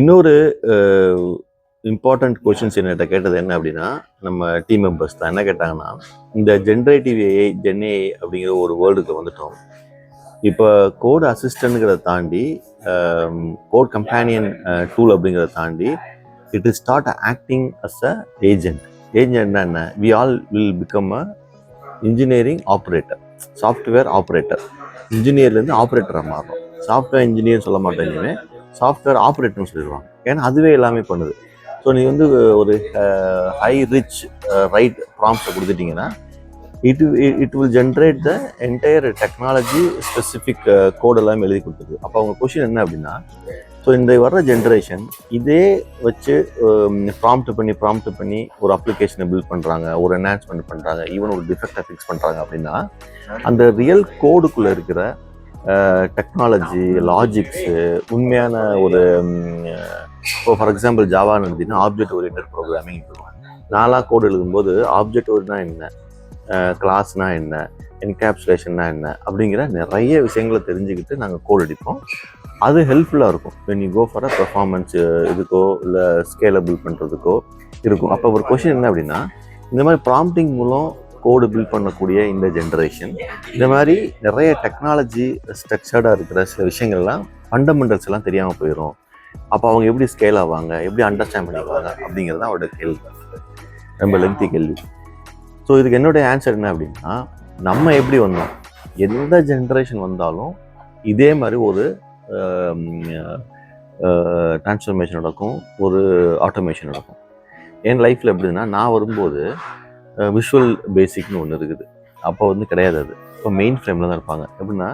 இன்னொரு important questions என்கிட்ட கேட்டது என்ன அப்படின்னா நம்ம டீம் மெம்பர்ஸ் தான். என்ன கேட்டாங்கன்னா இந்த ஜென்ரேட்டிவ் ஏஐ ஜென்ஏ அப்படிங்கிற ஒரு வேர்ல்டுக்கு வந்துட்டோம். இப்போ கோட் அசிஸ்டன்ட்ங்கிறத தாண்டி கோட் கம்பேனியன் டூல் அப்படிங்கிறத தாண்டி it is start acting as a agent agent என்ன? We all will become a engineering operator software operator இன்ஜினியர்லேருந்து ஆப்ரேட்டராக மாறும் சாஃப்ட்வேர் இன்ஜினியர் சொல்ல மாட்டேன் இனிமேல் சாஃப்ட்வேர் ஆப்ரேட்டர்னு சொல்லிடுவாங்க. ஏன்னா அதுவே எல்லாமே பண்ணுது. ஸோ நீ வந்து ஒரு ஹை ரிச் ரைட் ப்ராம்ப்டை கொடுத்துட்டிங்கன்னா it it will generate the entire technology specific code எல்லாமே எழுதி கொடுத்துருக்கு அப்போ அவங்க கொஷின் என்ன அப்படின்னா ஸோ இந்த வர்ற ஜென்ரேஷன் இதே வச்சு ப்ராம்ப்ட் பண்ணி ப்ராம்ப்ட் பண்ணி ஒரு அப்ளிகேஷனை பில்ட் பண்ணுறாங்க ஒரு என்ஹான்ஸ்மெண்ட் பண்ணுறாங்க ஈவன் ஒரு டிஃபெக்டை ஃபிக்ஸ் பண்ணுறாங்க அப்படின்னா அந்த ரியல் கோடுக்குள்ளே இருக்கிற டெக்னாலஜி லாஜிக்ஸு உண்மையான ஒரு இப்போ ஃபார் எக்ஸாம்பிள் ஜாவான்னு எடுத்தீங்கன்னா ஆப்ஜெக்ட் ஓரியன்ட் ப்ரோக்ராமிங் நாலாக கோடு எழுதும்போது ஆப்ஜெக்ட் ஓரியனா என்ன? கிளாஸ்னா என்ன? என்கேப்சுலேஷன்னா என்ன? அப்படிங்கிற நிறைய விஷயங்களை தெரிஞ்சுக்கிட்டு நாங்கள் கோட் அடிப்போம். அது ஹெல்ப்ஃபுல்லாக இருக்கும். When you go for a performance இதுக்கோ இல்லை ஸ்கேலபிள் பண்ணுறதுக்கோ இருக்கும். அப்போ ஒரு கொஷின் என்ன அப்படின்னா இந்த மாதிரி ப்ராம்ப்டிங் மூலம் கோடு பில்ட் பண்ணக்கூடிய இந்த ஜென்ரேஷன் இந்த மாதிரி நிறைய டெக்னாலஜி ஸ்ட்ரக்சர்டாக இருக்கிற சில விஷயங்கள்லாம் ஃபண்டமெண்டல்ஸ் எல்லாம் தெரியாமல் போயிடும் அப்போ அவங்க எப்படி ஸ்கேல் ஆவாங்க? எப்படி அண்டர்ஸ்டாண்ட் பண்ணிக்குவாங்க? அப்படிங்கிறது தான் அவரோட கேள்வி. ரொம்ப லென்த்தி கேள்வி. ஸோ இதுக்கு என்னுடைய ஆன்சர் என்ன அப்படின்னா நம்ம எப்படி வந்தோம்? எந்த ஜென்ரேஷன் வந்தாலும் இதே மாதிரி ஒரு டிரான்ஸ்ஃபர்மேஷன் நடக்கும் ஒரு ஆட்டோமேஷன் நடக்கும். என் லைஃப்பில் எப்படின்னா நான் வரும்போது விஷுவல் பேசிக்னு ஒன்று இருக்குது. அப்போ வந்து கிடையாது அது. இப்போ மெயின் ஃப்ரேமில் தான் இருப்பாங்க. எப்படின்னா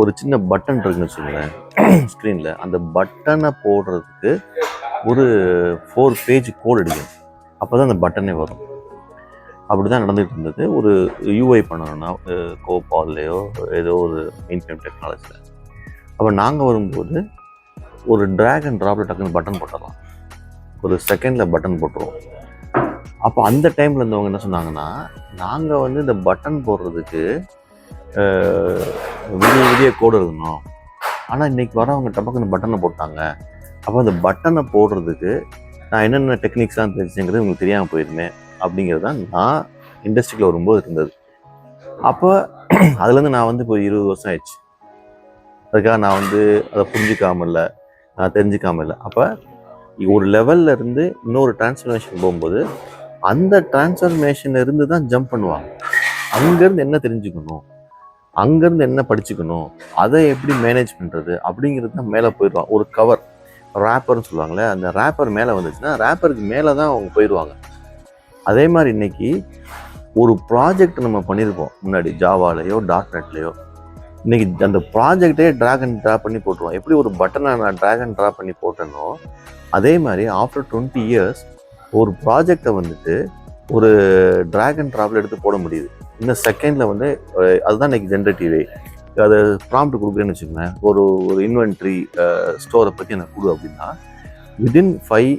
ஒரு சின்ன பட்டன் இருக்குன்னு வச்சுக்கோங்களேன் ஸ்க்ரீனில் அந்த பட்டனை போடுறதுக்கு ஒரு ஃபோர் பேஜ் கோட் அடிக்கணும். அப்போ தான் அந்த பட்டனே வரும். அப்படி தான் நடந்துகிட்டு இருந்தது. ஒரு யூஐ பண்ணணும்னா கோபால்லையோ ஏதோ ஒரு மெயின் ஃப்ரேம் டெக்னாலஜியில் அப்போ நாங்கள் வரும்போது ஒரு ட்ராக் அண்ட் ட்ராப்பில் டக்குன்னு பட்டன் போட்டுடலாம். ஒரு செகண்டில் பட்டன் போட்டுருவோம். அப்போ அந்த டைமில் இருந்தவங்க என்ன சொன்னாங்கன்னா நாங்கள் வந்து இந்த பட்டன் போடுறதுக்கு விடிய விடிய கோடு இருக்கணும் ஆனால் இன்னைக்கு வரவங்க டப்பக்குன்னு பட்டனை போட்டாங்க. அப்போ அந்த பட்டனை போடுறதுக்கு நான் என்னென்ன டெக்னிக்ஸ்லாம் தெரிஞ்சுங்கிறது உங்களுக்கு தெரியாமல் போயிருமே அப்படிங்கிறது தான் நான் இண்டஸ்ட்ரியில் வரும்போது இருந்தது. அப்போ அதுலேருந்து நான் வந்து இப்போ இருபது வருஷம் ஆயிடுச்சு. அதுக்காக நான் வந்து அதை புரிஞ்சிக்காமல் இல்லை நான் தெரிஞ்சுக்காம இல்லை. அப்போ ஒரு லெவல்ல இருந்து இன்னொரு டிரான்ஸ்ஃபர்மேஷன் போகும்போது அந்த டிரான்ஸ்ஃபர்மேஷன் இருந்து தான் ஜம்ப் பண்ணுவாங்க. அங்கேருந்து என்ன தெரிஞ்சுக்கணும்? அங்கேருந்து என்ன படிச்சுக்கணும்? அதை எப்படி மேனேஜ் பண்ணுறது அப்படிங்கிறது தான் மேலே போயிடுவாங்க. ஒரு கவர் ரேப்பர்னு சொல்லுவாங்களே அந்த ரேப்பர் மேலே வந்துச்சுன்னா ரேப்பருக்கு மேலே தான் அவங்க போயிடுவாங்க. அதே மாதிரி இன்னைக்கு ஒரு ப்ராஜெக்ட் நம்ம பண்ணியிருப்போம். முன்னாடி ஜாவாலேயோ டாட் நெட்லேயோ இன்றைக்கி அந்த ப்ராஜெக்டே ட்ராக் அண்ட் ட்ரா பண்ணி போட்டுருவோம். எப்படி ஒரு பட்டனை நான் ட்ராக் அண்ட் ட்ரா பண்ணி போட்டேனோ அதே மாதிரி ஆஃப்டர் டுவெண்ட்டி இயர்ஸ் ஒரு ப்ராஜெக்டை வந்துட்டு ஒரு ட்ராக் அண்ட் ட்ராப்பில் எடுத்து போட முடியுது. இன்னும் செகண்டில் வந்து அதுதான் இன்னைக்கு ஜென்ரேட்டிவே அதை ப்ராம்ப்ட் கொடுக்குறேன்னு வச்சுக்கோங்களேன். ஒரு ஒரு இன்வென்ட்ரி ஸ்டோரை பற்றி எனக்கு கொடு அப்படின்னா விதின் ஃபைவ்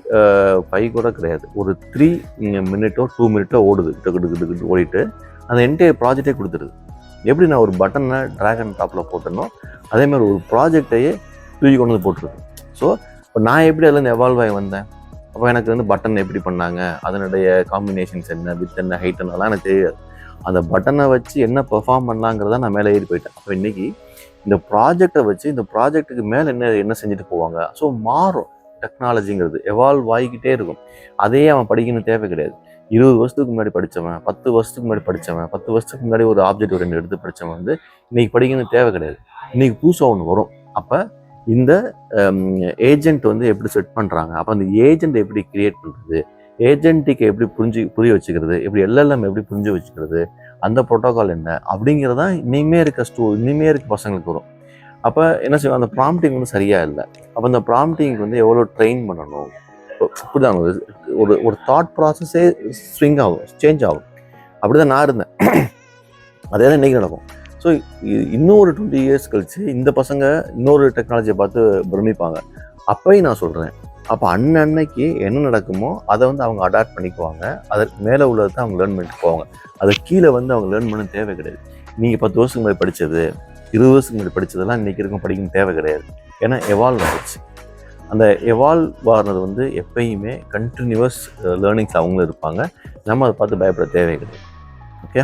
ஃபைவ் கூட கிடையாது. ஒரு த்ரீ மினிட்டோ டூ மினிட்டோ ஓடுது. டக்கு டக்கு கிட்ட ஓடிட்டு அந்த என்டையர் ப்ராஜெக்டே கொடுத்துருது. எப்படி நான் ஒரு பட்டனை ட்ராகன் டாப்பில் போட்டேனோ அதேமாதிரி ஒரு ப்ராஜெக்டையே தூக்கி கொண்டு வந்து போட்டிருக்கு. ஸோ இப்போ நான் எப்படி அதுலேருந்து எவால்வ் ஆகி வந்தேன்? அப்போ எனக்கு வந்து பட்டன் எப்படி பண்ணாங்க? அதனுடைய காம்பினேஷன்ஸ் என்ன வித் என்ன ஹைட் என்னலாம் எனக்கு தெரியாது. அந்த பட்டனை வச்சு என்ன பெர்ஃபார்ம் பண்ணலாங்கிறத நான் மேலே ஏறி போயிட்டேன். அப்போ இன்னைக்கு இந்த ப்ராஜெக்டை வச்சு இந்த ப்ராஜெக்ட்டுக்கு மேலே என்ன என்ன செஞ்சுட்டு போவாங்க? ஸோ மாறும் டெக்னாலஜிங்கிறது எவால்வ் ஆகிக்கிட்டே இருக்கும். அதையே அவன் படிக்கணும் தேவை கிடையாது. இருபது வருஷத்துக்கு முன்னாடி படித்தவன் பத்து வருஷத்துக்கு முன்னாடி படித்தவன் பத்து வருஷத்துக்கு முன்னாடி ஒரு ஆப்ஜெக்ட் ஒரு ரெண்டு எடுத்து படித்தவன் வந்து இன்னைக்கு படிக்கணும் தேவை கிடையாது. இன்றைக்கி புதுசாக ஒன்று வரும். அப்போ இந்த ஏஜென்ட் வந்து எப்படி செட் பண்ணுறாங்க அப்போ அந்த ஏஜென்ட் எப்படி கிரியேட் பண்ணுறது ஏஜென்ட்டுக்கு எப்படி புரிஞ்சு புரிய வச்சுக்கிறது? எப்படி எல்எல்எம் எப்படி புரிஞ்சு வச்சுக்கிறது? அந்த ப்ரோட்டோகால் என்ன? அப்படிங்கிறதான் இனிமே இருக்க ஸ்டூ இனிமே இருக்க பசங்களுக்கு வரும். அப்போ என்ன செய்வோம் அந்த ப்ராம்ப்டிங் வந்து சரியாக இல்லை. அப்போ அந்த ப்ராம்ப்டிங்க்கு வந்து எவ்வளோ ட்ரெயின் பண்ணணும்? இப்படிதான் ஒரு ஒரு தாட் ப்ராசஸே ஸ்விங் ஆகும் சேஞ்ச் ஆகும். அப்படி தான் நான் இருந்தேன். அதே தான் இன்றைக்கி நடக்கும். ஸோ இன்னொரு டுவெண்ட்டி இயர்ஸ் கழித்து இந்த பசங்க இன்னொரு டெக்னாலஜியை பார்த்து பிரமிப்பாங்க. அப்பையும் நான் சொல்கிறேன் அப்போ அன்னன்னைக்கு என்ன நடக்குமோ அதை வந்து அவங்க அடாப்ட் பண்ணிக்குவாங்க. அதற்கு மேலே உள்ளதை தான் அவங்க லேர்ன் பண்ணிட்டு போவாங்க. அதை கீழே வந்து அவங்க லேர்ன் பண்ண தேவை கிடையாது. நீங்கள் பத்து வருஷத்துக்கு முன்னாடி படித்தது இருபது வருஷத்துக்கு முன்னாடி படித்ததெல்லாம் இன்றைக்கி இருக்கும் படிக்கணும் தேவை கிடையாது. ஏன்னா எவால்வ் ஆயிடுச்சு. அந்த எவால்வ் ஆகிறது வந்து எப்பயுமே கண்டினியூவஸ் லேர்னிங்ஸ் அவங்களும் இருப்பாங்க. நம்ம அதை பார்த்து பயப்பட தேவை கிடையாது. ஓகே